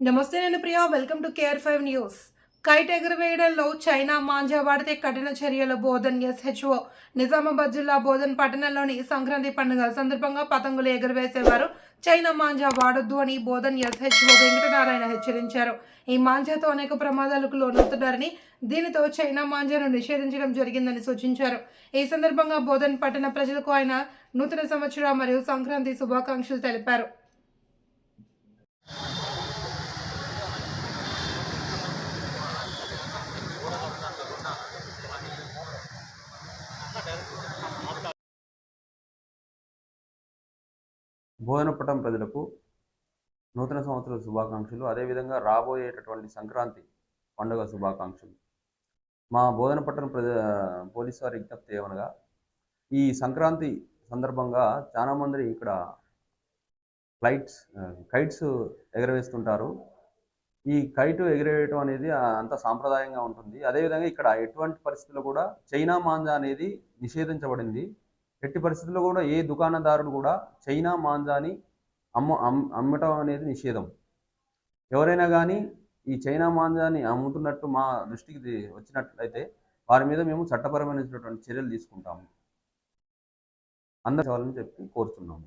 నమస్తే నేను Priya welcome to KR five news kite ఎగురవేయడంలో China manja వాడితే కఠిన చర్యలు బోధన్ ఎస్హెచ్ఓ నిజామాబాద్ జిల్లా బోధన్ పట్టణంలోని సంక్రాంతి పండుగ సందర్భంగా పతంగులు ఎగురవేసేవారు చైనా మాంజా వాడొద్దు అని బోధన్ ఎస్హెచ్ఓ వెంకటనారాయణ హెచ్చరించారు. ఈ మాంజాతో అనేక ప్రమాదాలకు లోనవుతున్నారని దీనితో చైనా మాంజాను నిషేధించడం జరిగిందని సూచించారు. ఈ సందర్భంగా బోధన్ పట్టణ ప్రజలకు ఆయన నూతన సంవత్సర మరియు సంక్రాంతి శుభాకాంక్షలు తెలిపారు. భోజనపటం ప్రజలకు నూతన సంవత్సర శుభాకాంక్షలు. అదేవిధంగా రాబోయేటటువంటి సంక్రాంతి పండుగ శుభాకాంక్షలు. మా బోధనపట్టణ ప్రజ పోలీసు వారి విజ్ఞప్తి ఏమనగా ఈ సంక్రాంతి సందర్భంగా చాలామంది ఇక్కడ ఫ్లైట్స్ కైట్స్ ఎగరవేస్తుంటారు. ఈ కైట్ ఎగిరేయటం అనేది అంత సాంప్రదాయంగా ఉంటుంది. అదేవిధంగా ఇక్కడ ఎటువంటి పరిస్థితుల్లో కూడా చైనా మాంజా అనేది నిషేధించబడింది. ఎట్టి పరిస్థితుల్లో కూడా ఏ దుకాణదారుడు కూడా చైనా మాంజాని అమ్మ అమ్మటం అనేది నిషేధం. ఎవరైనా కానీ ఈ చైనా మాంజాని అమ్ముతున్నట్టు మా దృష్టికి వచ్చినట్లయితే వారి మీద మేము చట్టపరమైనటువంటి చర్యలు తీసుకుంటాము. అందరి చెప్పి కోరుతున్నాము